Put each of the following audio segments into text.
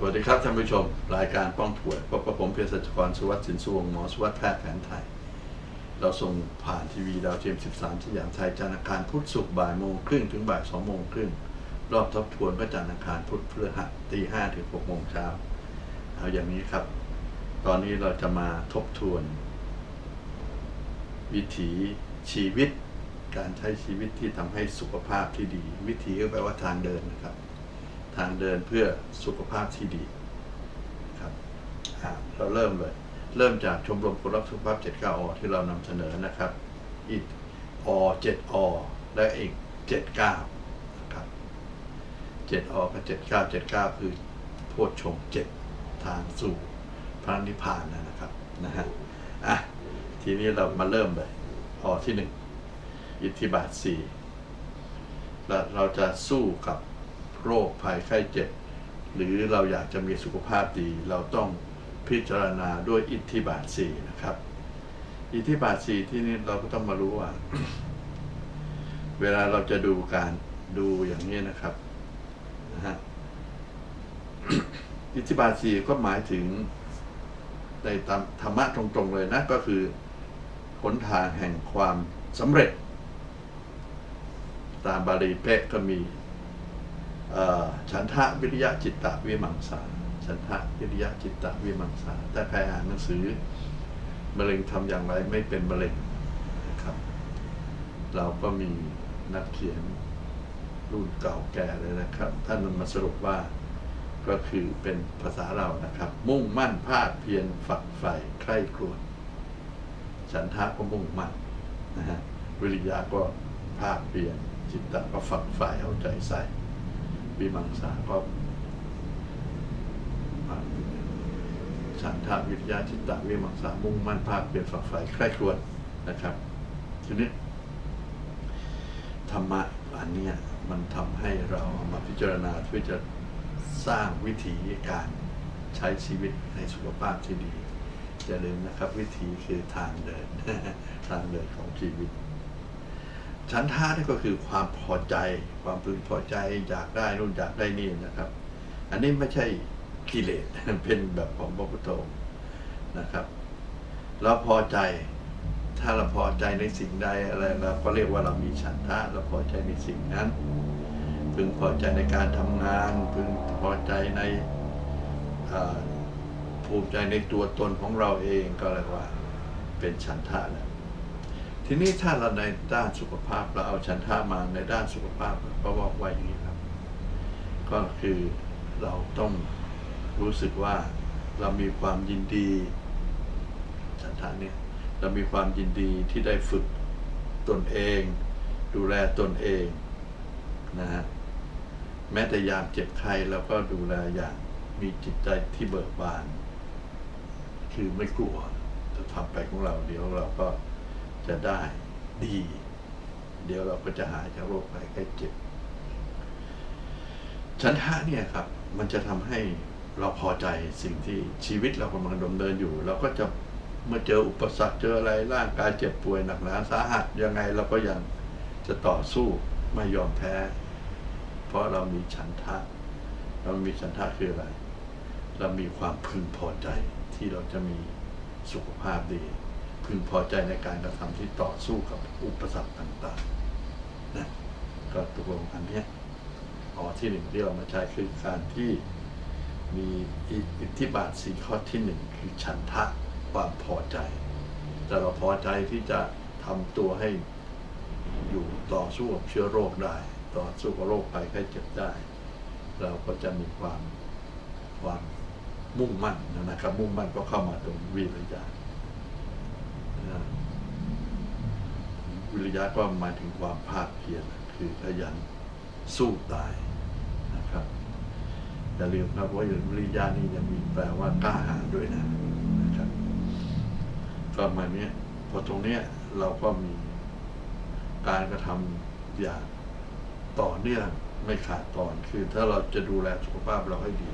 สวัสดีครับท่านผู้ชม รายการป้องป่วยพบกับผมเภสัชกรสุวัสดิ์สินสุวงหมอสุวัสดิ์แพทย์แผนไทย เราส่งผ่านทีวีดาวเทียม 13 สยามไทยจันทร์อังคารพุธศุกร์บ่ายโมงครึ่งถึงบ่าย2โมงครึ่งรอบทบทวนก็จันทร์อังคารพุธพฤหัสตี5ถึง6โมงเช้าเอาอย่างนี้ครับ ตอนนี้เราจะมาทบทวน วิถีชีวิต การใช้ชีวิตที่ทำให้สุขภาพที่ดี วิถีก็แปลว่าทางเดินนะครับ ทางเดินเพื่อสุขภาพที่ดีครับเราเริ่มเลย เริ่มจากชมรมคนรักสุขภาพ79อที่เรานำเสนอนะครับอีกอ7อและอีก 79นะครับ7อกับ79 79 คือโพชฌงค์7ทางสู่พระนิพพานนะครับนะฮะอะทีนี้เรามาเริ่มเลยอที่หนึ่งอิทธิบาทสี่แล้วเราจะสู้กับ โรคภัยไข้เจ็บ หรือเราอยากจะมีสุขภาพดี เราต้องพิจารณาด้วยอิทธิบาทสี่นะครับ อิทธิบาทสี่ที่นี่เราก็ต้องมารู้ว่า เวลาเราจะดูการดูอย่างนี้นะครับนะฮะอิทธิบาทสี่ก็หมายถึงในตามธรรมะตรงๆเลยนะก็คือหนทางแห่งความสำเร็จ ตามบาลีเป๊ะก็มี ฉันทะวิริยะจิตตะวิมังสาฉันทะวิริยะจิตตะวิมังสาแต่ใครอ่านหนังสือมะเร็งทำอย่างไรไม่เป็นมะเร็งนะครับ เราก็มีนักเขียนรุ่นเก่าแก่เลยนะครับ ท่านมาสรุปว่าก็คือเป็นภาษาเรานะครับ มุ่งมั่นภาคเพียรฝักใฝ่ใคร่ครวญฉันทะก็มุ่งมั่นนะฮะวิริยะก็ภาคเพียรจิตตะก็ฝักใฝ่เอาใจใส่ วิมังสาก็ฉันทะวิริยะจิตตวิมังสามุ่งมั่นภาคเพียรฝักใฝ่ใคร่ครวญนะครับ ทีนี้ ธรรมะอันนี้มันทำให้เราเอามาพิจารณาเพื่อจะสร้างวิถีการใช้ชีวิตในสุขภาพที่ดีอย่าลืมนะครับ วิธีคือทางเดิน ทางเดินของชีวิต ชั้นท่านี่ก็คือความพอใจ ความพึงพอใจอยากได้นู่นอยากได้นี่นะครับ อันนี้ไม่ใช่กิเลสเป็นแบบของพระพุทธองค์นะครับ เราพอใจ ถ้าเราพอใจในสิ่งใดอะไรเราก็เรียกว่าเรามีฉันทะเราพอใจในสิ่งนั้น พึงพอใจในการทำงาน พึงพอใจในภูมิใจในตัวตนของเราเองก็เรียกว่าเป็นฉันทะแล้ว ทีนี้ถ้าเราในด้านสุขภาพเราเอาฉันทะมาในด้านสุขภาพก็บอกไว้อย่างนี้ครับ ก็คือเราต้องรู้สึกว่าเรามีความยินดีฉันทะเนี่ยเรามีความยินดีที่ได้ฝึกตนเอง ดูแลตนเองนะฮะแม้แต่ยามเจ็บไข้เราก็ดูแลอย่างมีจิตใจที่เบิกบาน คือไม่กลัวจะทำไปของเราเดี๋ยวเราก็ จะได้ดี เดี๋ยวเราก็จะหายจากโรคภัยไข้เจ็บฉันทะเนี่ยครับ มันจะทำให้เราพอใจสิ่งที่ชีวิตเรากำลังดำเนินอยู่ เราก็จะเมื่อเจออุปสรรคเจออะไรร่างกายเจ็บป่วยหนักหนาสาหัสยังไงเราก็ยังจะต่อสู้ไม่ยอมแพ้ เพราะเรามีฉันทะ เรามีฉันทะคืออะไร เรามีความพึงพอใจที่เราจะมีสุขภาพดี พึงพอใจในการกระทำที่ต่อสู้กับอุปสรรคต่างๆนะก็ตกลงอันเนี้ยอ๋อที่หนึ่งที่เรามาใช้คือการที่มีอิทธิบาทสี่ข้อที่หนึ่งคือฉันทะความพอใจ แต่เราพอใจที่จะทำตัวให้อยู่ต่อสู้กับเชื้อโรคได้ ต่อสู้กับโรคภัยไข้เจ็บได้ เราก็จะมีความความมุ่งมั่นนะครับ มุ่งมั่นก็เข้ามาตรงวิริยะ วิริยะก็หมายถึงความภาคเพียรคือขยันสู้ตายนะครับอย่าลืมครับว่าวิริยะนี่ยังมีแปลว่ากล้าหาญด้วยนะนะครับก็หมายนี้พอตรงเนี้ยเราก็มีการกระทำอย่างต่อเนื่องไม่ขาดตอนคือ ถ้าเราจะดูแลสุขภาพเราให้ดี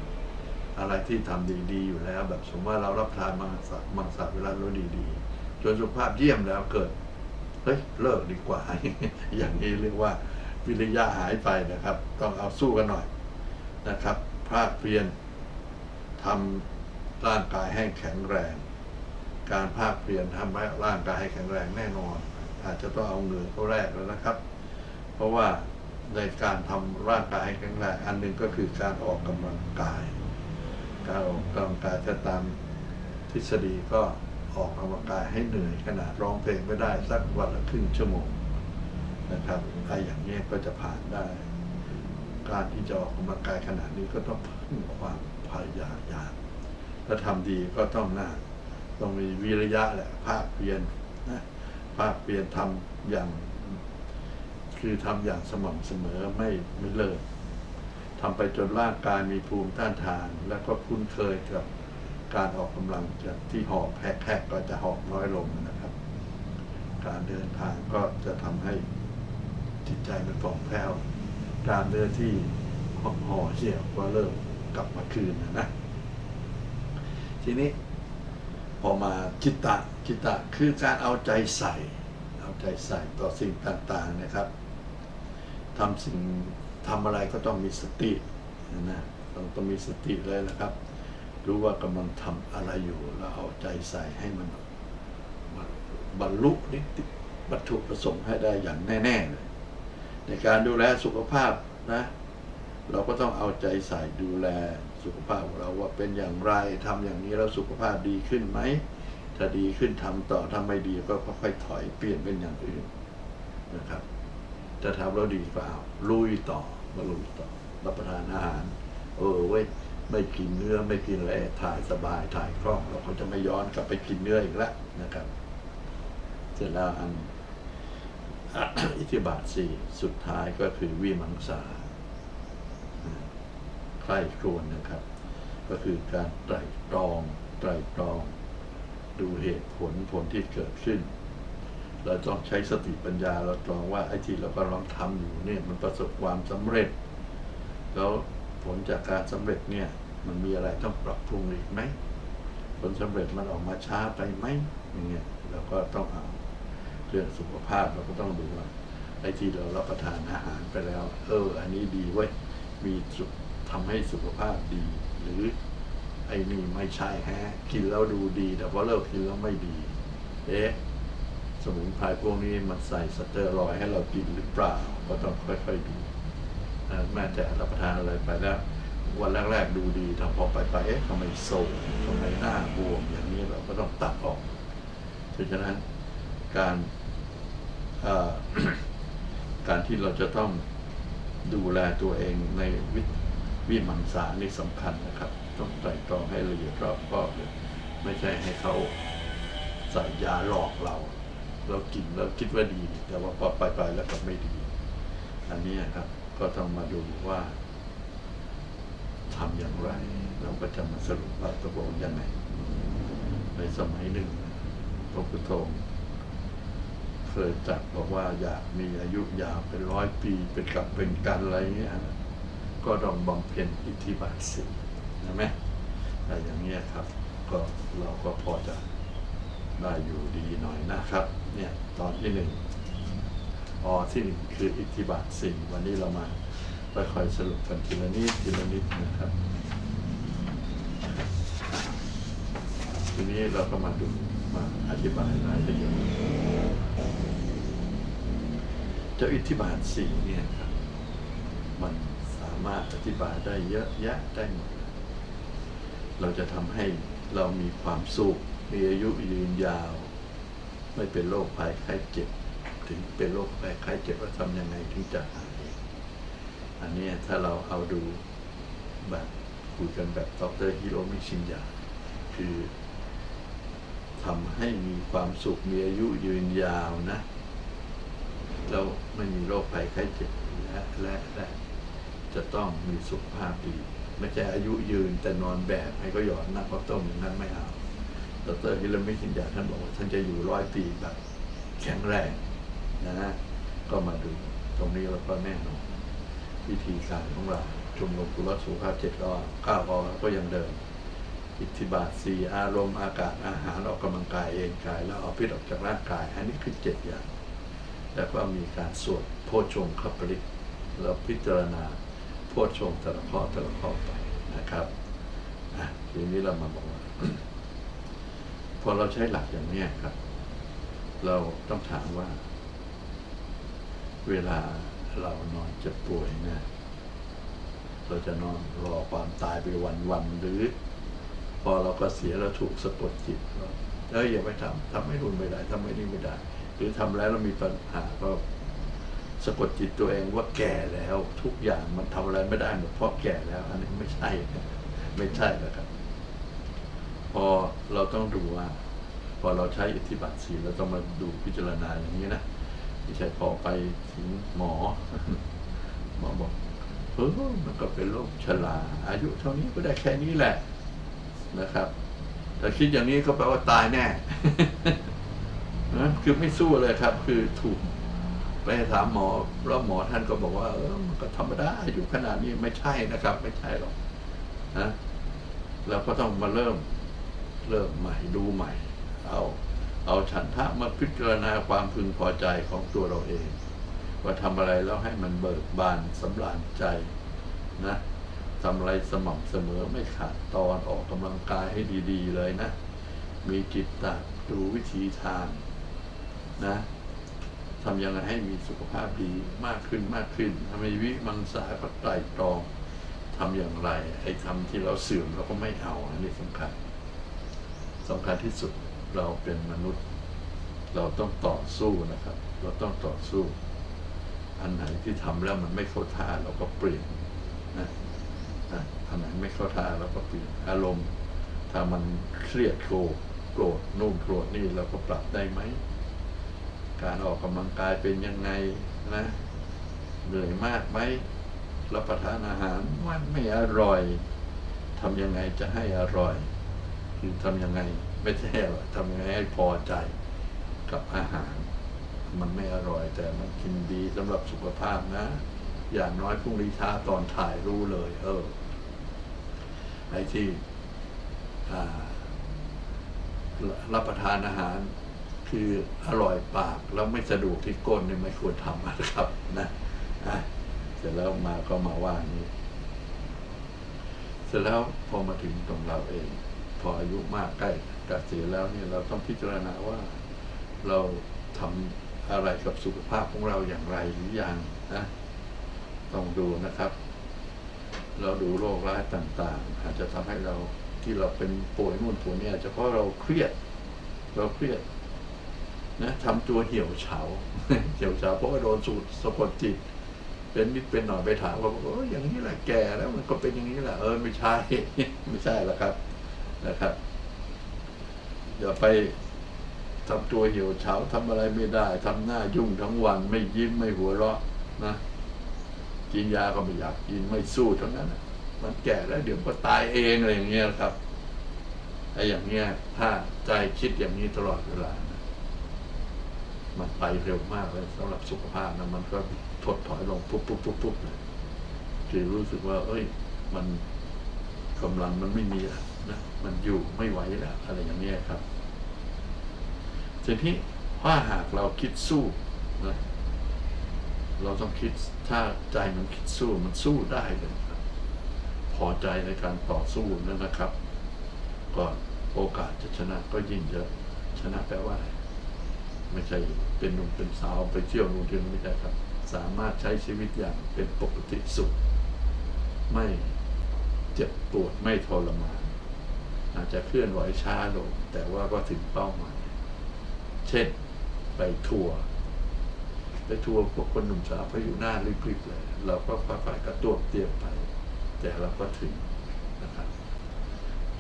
อะไรที่ทำดีๆอยู่แล้ว แบบสมมติว่าเรารับทานมังสวิรัตแล้วดีๆจนสุขภาพเยี่ยมแล้วเกิด เฮ้ยเลิกดีกว่า อย่างนี้เรียกว่าวิริยะหายไปนะครับ ต้องเอาสู้กันหน่อยนะครับภาคเพียรทำร่างกายให้แข็งแรง การภาคเปลี่ยนทำให้ร่างกายให้แข็งแรงแน่นอน อาจจะต้องเอาเงื่อเข้าแรกแล้วนะครับ เพราะว่าในการทำร่างกายให้แข็งแรงอันหนึ่งก็คือการออกกำลังกาย การออกกำลังกายถ้าตามทฤษฎีก็ ออกกำลังกายให้เหนื่อยขนาดร้องเพลงไม่ได้สักวันละครึ่งชั่วโมงนะครับไอ้อย่างนี้ก็จะผ่านได้ การที่จะออกกำลังกายขนาดนี้ก็ต้องพึ่งความพยายามถ้าทำดีก็ต้องน้าต้องมีวิริยะแหละภาคเพียรนะภาคเพียรทำอย่าง คือทำอย่างสม่ำเสมอไม่ไม่เลิกทำไปจนร่างกายมีภูมิต้านทาน แล้วก็คุ้นเคยกับ การออกกำลังจากที่หอบแหกๆก็จะหอบน้อยลงนะครับ การเดินทางก็จะทำให้จิตใจมันผ่องแผ้วการเดินที่ห่อเหี่ยวก็เริ่มกลับมาคืนนะนะ ทีนี้พอมาจิตตะจิตตะคือการเอาใจใส่ เอาใจใส่ต่อสิ่งต่างๆนะครับทำสิ่งทำอะไรก็ต้องมีสตินะต้องต้องมีสติเลยนะครับ รู้ว่ากำลังทำอะไรอยู่ แล้วเอาใจใส่ให้มันบรรลุนิติวัตถุประสงค์ให้ได้อย่างแน่ๆเลยในการดูแลสุขภาพนะ เราก็ต้องเอาใจใส่ดูแลสุขภาพของเราว่าเป็นอย่างไรทำอย่างนี้แล้วสุขภาพดีขึ้นไหมถ้าดีขึ้นทำต่อถ้าไม่ดีก็ค่อยๆถอยเปลี่ยนเป็นอย่างอื่นนะครับจะทำแล้วดีก็เอาลุยต่อมาลุยต่อรับประทานอาหาร เออเว้ย ไม่กินเนื้อไม่กินอะไรถ่ายสบายถ่ายคล่อง เราก็จะไม่ย้อนกลับไปกินเนื้ออีกแล้วนะครับ เสร็จแล้วอันอิทธิบาทสี่สุดท้ายก็คือวิมังสาใคร่ครวญนะครับ ก็คือการไตรตรองไตรตรอง ดูเหตุผลผลที่เกิดขึ้น เราต้องใช้สติปัญญาเราตรองว่าไอ้ที่เรากำลังทำอยู่เนี่ยมันประสบความสำเร็จ แล้ว ผลจากการสำเร็จเนี่ย มันมีอะไรต้องปรับปรุงอีกไหมผลสำเร็จมันออกมาช้าไปไหมอย่างเงี้ยเราก็ต้องเอาเรื่องสุขภาพเราก็ต้องดูว่าไอ้ที่เรารับประทานอาหารไปแล้ว เออ อันนี้ดีเว้ยมีสุขทำให้สุขภาพดี หรือไอ้นี่ไม่ใช่แฮะกินแล้วดูดี แต่พอเลิกกินแล้วไม่ดี เอ๊ะสมุนไพรพวกนี้มันใส่สเตอรอยให้เรากินหรือเปล่า ก็ต้องค่อยๆดู แม้แต่รับประทานอะไรไปแล้ววันแรกๆดูดีทำพอไปไปเอ๊ะทำไมโศกทำไมหน้าบวมอย่างนี้เราก็ต้องตัดออกเพราะฉะนั้นการการที่เราจะต้องดูแลตัวเองในวิวิมังสานี่สำคัญนะครับ ต้องไตร่ตรองให้ละเอียดรอบคอบเลยไม่ใช่ให้เขาใส่ยาหลอกเรา เรากินแล้วคิดว่าดี แต่ว่าพอไปไปแล้วก็ไม่ดี อันนี้ครับ ก็ต้องมาดูว่าทำอย่างไร เราก็จะมาสรุปว่าตกลงยังไง ในสมัยหนึ่งพระพุทธองค์เคยตรัสบอกว่าอยากมีอายุยาวเป็นร้อยปีเป็นกับเป็นกันอะไรเงี้ยนะก็ต้องบำเพ็ญอิทธิบาทสี่นะไหมแต่อย่างเงี้ยครับ ก็เราก็พอจะได้อยู่ดีหน่อยนะครับ เนี่ยตอนที่หนึ่ง อที่หนึ่งคืออิทธิบาทสี่วันนี้เรามาค่อยๆสรุปกันทีละนิดทีละนิดนะครับ ทีนี้เราก็มาดูมาอธิบายรายละเอียดเจ้าอิทธิบาทสี่เนี่ยครับ มันสามารถอธิบายได้เยอะแยะได้หมดเลยเราจะทำให้เรามีความสุข มีอายุยืนยาว ไม่เป็นโรคภัยไข้เจ็บ ถึงเป็นโรคภัยไข้เจ็บว่าทำยังไงถึงจะหายอันนี้ถ้าเราเอาดูแบบคุยกันแบบดรฮิโรมิชินยาคือทำให้มีความสุขมีอายุยืนยาวนะ แล้วไม่มีโรคภัยไข้เจ็บและและและจะต้องมีสุขภาพดี ไม่ใช่อายุยืนแต่นอนแบบให้ก็หยอดน้ำข้าวต้มอย่างนั้นไม่เอาดรฮิโรมิชินยาท่านบอกว่าท่านจะอยู่ร้อยปีแบบแข็งแรง นะฮะก็มาดูตรงนี้เราก็แน่นอนวิธีการของเราชุมรมกุลสุภาพเจ็ดก็เก้าก็ก็ยังเดิม อิทธิบาทสี่อารมณ์อากาศอาหารออกกำลังกายเองกาย แล้วเอาพิษออกจากร่างกาย อันนี้คือเจ็ดอย่าง แล้วก็มีการสวดโพชฌงคปริกแล้วพิจารณาโพชงแต่ละข้อแต่ละข้อไปนะครับอะทีนี้เรามาบอกว่าพอเราใช้หลักอย่างนี้ครับ เราต้องถามว่า เวลาเรานอนเจ็บป่วยเนี่ยเราจะนอนรอความตายไปวันวันหรือ พอเราก็เสียแล้วถูกสะกดจิตว่าเอ้ยอย่าไปทำทำไม่รุนไม่ได้ทำไม่นี่ไม่ได้ หรือทำแล้วเรามีปัญหาก็สะกดจิตตัวเองว่าแก่แล้วทุกอย่างมันทำอะไรไม่ได้หมดเพราะแก่แล้ว อันนี้ไม่ใช่ไม่ใช่นะครับ พอเราต้องดูว่า พอเราใช้อิทธิบาทสีเราต้องมาดูพิจารณาอย่างนี้นะ ไม่ใช่พอไปถึงหมอ หมอบอกเออมันก็เป็นโรคชราอายุเท่านี้ก็ได้แค่นี้แหละนะครับแต่คิดอย่างนี้ก็แปลว่าตายแน่นะคือไม่สู้เลยครับ คือถูกไปถามหมอแล้วหมอท่านก็บอกว่าเออมันก็ธรรมดาอายุขนาดนี้ไม่ใช่นะครับ ไม่ใช่หรอกนะเราก็ต้องมาเริ่ม เริ่มใหม่ดูใหม่ เอา เอาฉันทะมาพิจารณาความพึงพอใจของตัวเราเอง ว่าทำอะไรแล้วให้มันเบิกบานสำราญใจนะทำอะไรสม่ำเสมอไม่ขาดตอนออกกำลังกายให้ดีๆเลยนะ มีจิตตะดูวิธีทางนะทำยังไงให้มีสุขภาพดีมากขึ้นมากขึ้นทำไมวิมังสาก็ไตรตรองทำอย่างไรไอ้ทำที่เราเสื่อมเราก็ไม่เอาอันนี้สำคัญสำคัญที่สุด เราเป็นมนุษย์ เราต้องต่อสู้นะครับ เราต้องต่อสู้ อันไหนที่ทำแล้วมันไม่เข้าท่าเราก็เปลี่ยนนะนะอันไหนไม่เข้าท่าเราก็เปลี่ยนอารมณ์ถ้ามันเครียดโกรธโกรธนู่นโกรธนี่เราก็ปรับได้ไหม การออกกำลังกายเป็นยังไงนะเหนื่อยมากไหมรับประทานอาหารมันไม่อร่อยทำยังไงจะให้อร่อย คือทำยังไง ไม่ใช่อร่อทำยังไงให้พอใจกับอาหาร มันไม่อร่อยแต่มันกินดีสำหรับสุขภาพนะ อย่างน้อยพรุ่งนี้เช้าตอนถ่ายรู้เลย เออไอ้ที่รับประทานอาหารคืออร่อยปากแล้วไม่สะดวกที่ก้นเนี่ยไม่ควรทำนะครับนะอะเสร็จแล้วมาก็มาว่านี้ เสร็จแล้วพอมาถึงตรงเราเอง ออายุมากใกล้เกษียณแล้วเนี่ยเราต้องพิจารณาว่าเราทำอะไรกับสุขภาพของเราอย่างไรหรือยังนะต้องดูนะครับ เราดูโรคร้ายต่างๆ อาจจะทำให้เราที่เราเป็นป่วยนู่นป่วยนี่อาจจะเพราะเราเครียด เราเครียดนะทำตัวเหี่ยวเฉาเหี่ยวเฉาเพราะว่าโดนสูตรสะกดจิต เป็นนิดเป็นหน่อยไปถามว่าเอออย่างนี้แหละแก่แล้วมันก็เป็นอย่างนี้แหละเออไม่ใช่ ไม่ใช่ล้วครับ นะครับ อย่าไปทำตัวเหี่ยวเฉาทำอะไรไม่ได้ทำหน้ายุ่งทั้งวันไม่ยิ้มไม่หัวเราะนะ กินยาก็ไม่อยากกินไม่สู้ทั้งนั้นน่ะมันแก่แล้วเดี๋ยวก็ตายเองอะไรอย่างเงี้ยครับไอ้อย่างเงี้ยถ้าใจคิดอย่างนี้ตลอดเวลานะมันไปเร็วมากเลยสำหรับสุขภาพนะมันก็ถดถอยลงปุ๊บปุ๊บปุ๊บปุ๊บเลยคือรู้สึกว่า เอ้ย มันกำลังมันไม่มีแล้ว นะมันอยู่ไม่ไหวแล้วอะไรอย่างเงี้ยครับทีนี้ถ้าหากเราคิดสู้นะเราต้องคิดถ้าใจมันคิดสู้มันสู้ได้เลยครับ พอใจในการต่อสู้นั่นนะครับ ก็โอกาสจะชนะก็ยิ่งเยอะชนะแปลว่าอะไรไม่ใช่เป็นหนุ่มเป็นสาวไปเที่ยวนู่นเที่ยวนี่ไม่ใช่ครับ สามารถใช้ชีวิตอย่างเป็นปกติสุข ไม่เจ็บปวดไม่ทรมาน อาจจะเคลื่อนไหวช้าลง แต่ว่าก็ถึงเป้าหมาย เช่นไปทัวร์ไปทัวร์พวกคนหนุ่มสาวเขาอยู่หน้าริบๆเลย เราก็ค่อยๆกระตัวเตรียมไป แต่เราก็ถึงนะครับ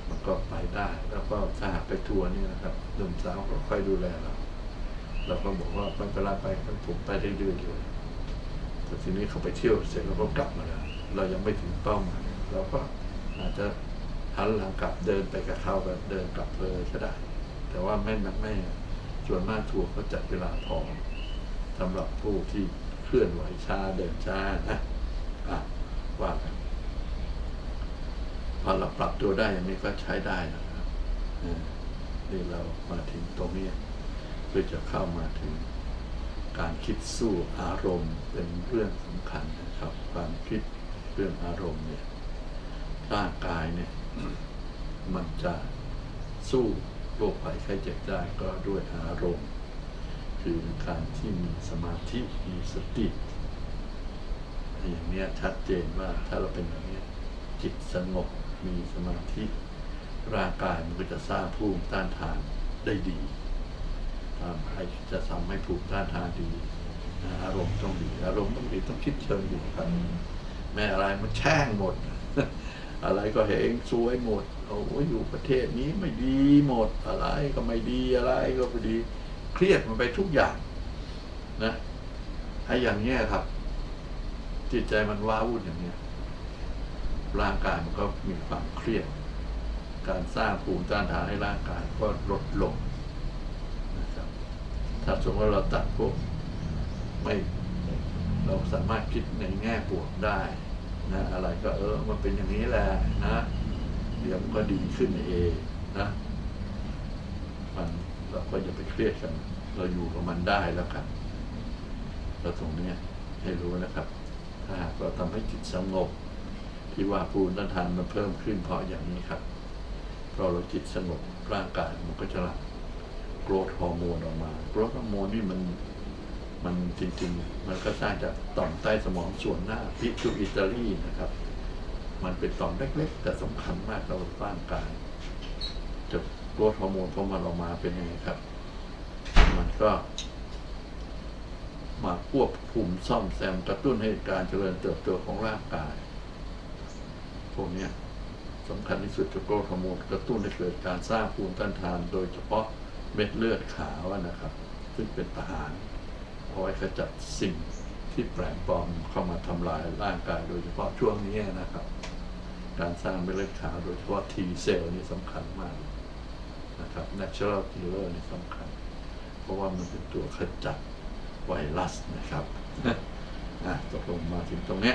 มันก็ไปได้แล้วก็ถ้าหากไปทัวร์นี่นะครับหนุ่มสาวก็ค่อยดูแลเราเราก็บอกว่าเป็นเวลาไปผมไปเรื่อยๆเลยแต่ทีนี้เขาไปเที่ยวเสร็จเราก็กลับมาแล้วเรายังไม่ถึงเป้าหมายเราก็อาจจะ หันหลังกลับเดินไปกับเขาแบบเดินกลับเลยก็ได้ แต่ว่าไม่ไม่ไม่ส่วนมากทัวร์เขาจัดเวลาพอสำหรับผู้ที่เคลื่อนไหวช้าเดินช้านะอะว่ากันพอเราปรับตัวได้อย่างนี้ก็ใช้ได้นะครับนี่เรามาถึงตรงนี้เพื่อจะเข้ามาถึงการคิดสู้อารมณ์เป็นเรื่องสำคัญนะครับ ความคิดเรื่องอารมณ์เนี่ยร่างกายเนี่ย มันจะสู้โรคภัยไข้เจ็บได้ก็ด้วยอารมณ์ คือการที่มีสมาธิมีสติอย่างเนี้ยชัดเจนว่าถ้าเราเป็นอย่างเนี้ยจิตสงบมีสมาธิร่างกายมันก็จะสร้างภูมิต้านทานได้ดีทำให้จะทำให้ภูมิต้านทานดีอารมณ์ต้องดี อารมณ์ต้องดีต้องคิดเชิงดีครับแม่อะไรมันแช่งหมด อะไรก็เห็นสวยหมดโอ้อยู่ประเทศนี้ไม่ดีหมดอะไรก็ไม่ดีอะไรก็ไม่ดี เครียดมันไปทุกอย่าง นะไอ้อย่างเนี้ยครับ จิตใจมันว้าวุ่นอย่างเนี้ยร่างกายมันก็มีความเครียด การสร้างภูมิต้านทานให้ร่างกายก็ลดลงนะครับ ถ้าสมมติว่าเราตัดพวกไม่เราสามารถคิดในแง่บวกได้ นะอะไรก็เออมันเป็นอย่างนี้แหละนะเดี๋ยวมันก็ดีขึ้นเองนะมันเราก็อย่าไปเครียดกัน เราอยู่กับมันได้แล้วกันเราตรงเนี้ยให้รู้นะครับ ถ้าหากเราทำให้จิตสงบ ที่ว่าภูมิต้านทานมันเพิ่มขึ้นเพราะอย่างนี้ครับเพราะเราจิตสงบร่างกายมันก็จะหลั่งโกรทฮอร์โมนออกมาโกรทฮอร์โมนนี่มัน มันจริงๆ มันก็สร้างจากต่อมใต้สมองส่วนหน้าพิจูอิตาลีนะครับ มันเป็นต่อมเล็กๆ แต่สำคัญมากต่อร่างกายจะโกรทฮอร์โมนพอมันออกมาเป็นยังไงครับ มันก็ มาควบคุมซ่อมแซมกระตุ้นให้การเจริญเติบโตของร่างกาย พวกนี้สำคัญที่สุดจะโกรทฮอร์โมนกระตุ้นให้เกิดการสร้างภูมิต้านทาน โดยเฉพาะเม็ดเลือดขาวนะครับ ซึ่งเป็นทหาร เอาไว้ขจัดสิ่งที่แปลกปลอมเข้ามาทำลายร่างกายโดยเฉพาะช่วงนี้นะครับ การสร้างเม็ดเลือดขาวโดยเฉพาะ T เซลล์นี่สำคัญมากนะครับ natural killer นี่สำคัญ เพราะว่ามันเป็นตัวขจัดไวรัสนะครับอะตกลงมาถึงตรงนี้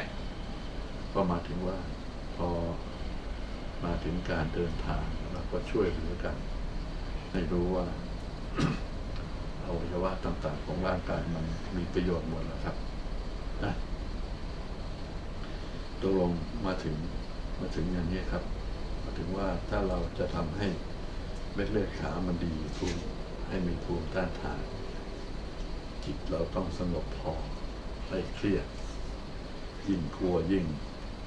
ก็มาถึงว่าพอมาถึงการเดินทางเราก็ช่วยเหลือกัน ให้รู้ว่า อวัยวะต่างๆ ของร่างกายมันมีประโยชน์หมดแล้วครับนะตกลงมาถึงมาถึงอย่างนี้ครับ มาถึงว่าถ้าเราจะทำให้เม็ดเลือดขาวมันดีภูมิให้มีภูมิต้านทานจิตเราต้องสงบพอไม่เครียด ยิ่งกลัวยิ่ง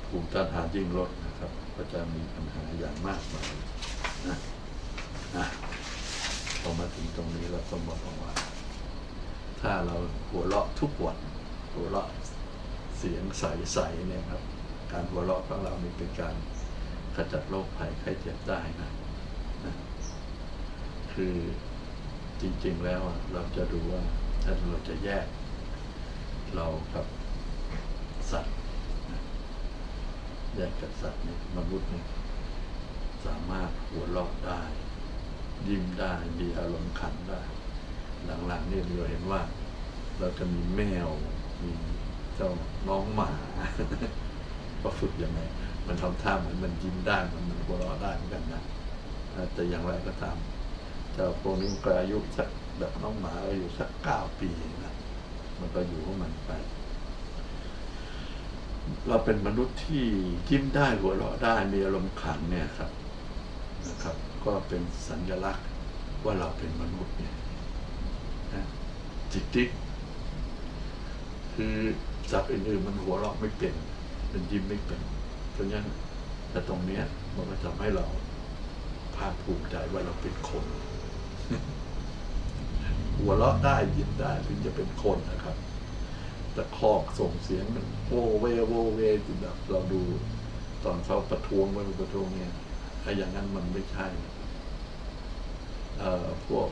ภูมิต้านทานยิ่งลดนะครับ ก็จะมีปัญหาอย่างมากมายนะนะ พอมาถึงตรงนี้เราก็บอกว่า ถ้าเราหัวเราะทุกวันหัวเราะเสียงใสๆเนี่ยครับ การหัวเราะของเรานี่เป็นการขจัดโรคภัยไข้เจ็บได้นะนะคือจริงๆแล้วเราจะดูว่าถ้าเราจะแยก เรากับสัตว์แยกกับสัตว์เนี่ยมนุษย์เนี่ยสามารถหัวเราะได้ ยิ้มได้มีอารมณ์ขันได้ หลังๆนี่เราเห็นว่า เราจะมีแมวมีเจ้าน้องหมาก็ฝึกยังไงมันทำท่าเหมือนมันยิ้มได้มันมันหัวเราะได้เหมือนกันนะแต่อย่างไรก็ตามเจ้าพวกนี้มันก็อายุสักแบบน้องหมาอายุสักเก้าปีนะมันก็อยู่ของมันไป เราเป็นมนุษย์ที่ยิ้มได้หัวเราะได้มีอารมณ์ขันเนี่ยครับนะครับ ก็เป็นสัญลักษณ์ว่าเราเป็นมนุษย์เนี่ยนะจิตติคือสัตว์อื่นๆมันหัวเราะไม่เป็น มันยิ้มไม่เป็น เพราะฉะนั้นแต่ตรงเนี้ยมันก็ทำให้เราภาคภูมิใจว่าเราเป็นคน หัวเราะได้ยิ้มได้ถึงจะเป็นคนนะครับแต่คอกส่งเสียงมันโวเวโวเวที่แบบเราดูตอนเขาประท้วงไว้ประท้วงเนี่ยไอ้อย่างนั้นมันไม่ใช่ พวก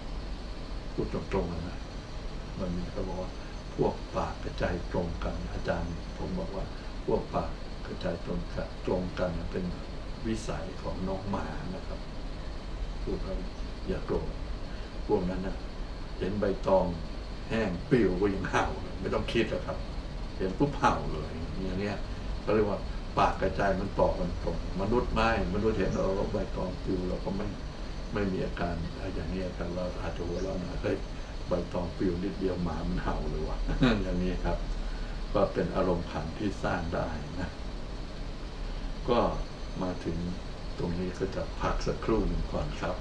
พูดตรงๆนะมันมีเขาบอกว่าพวกปากกระจายตรงกัน อาจารย์ผมบอกว่า พวกปากกระจายตรงกันตรงกันเป็นวิสัยของน้องหมานะครับพูดเขาอย่าโกรธพวกนั้นนะเห็นใบตองแห้งปลิวก็ยังเห่าเลยไม่ต้องคิดแล้วครับ เห็นปุ๊บเห่าเลย อย่างเนี้ยเขาเรียกว่าปากกระจายมันต่อกันตรงมนุษย์ไม่มนุษย์เห็นเราใบตองปลิวเราก็ไม่ ไม่มีอาการอย่างนี้กับเราอาจจะหัวเราะนะเฮ้ยใบตองปิวนิดเดียวหมามันเห่าเลยว่ะอย่างนี้ครับ ก็เป็นอารมณ์ขันที่สร้างได้นะ ก็มาถึงตรงนี้ก็จะพักสักครู่หนึ่งก่อนครับ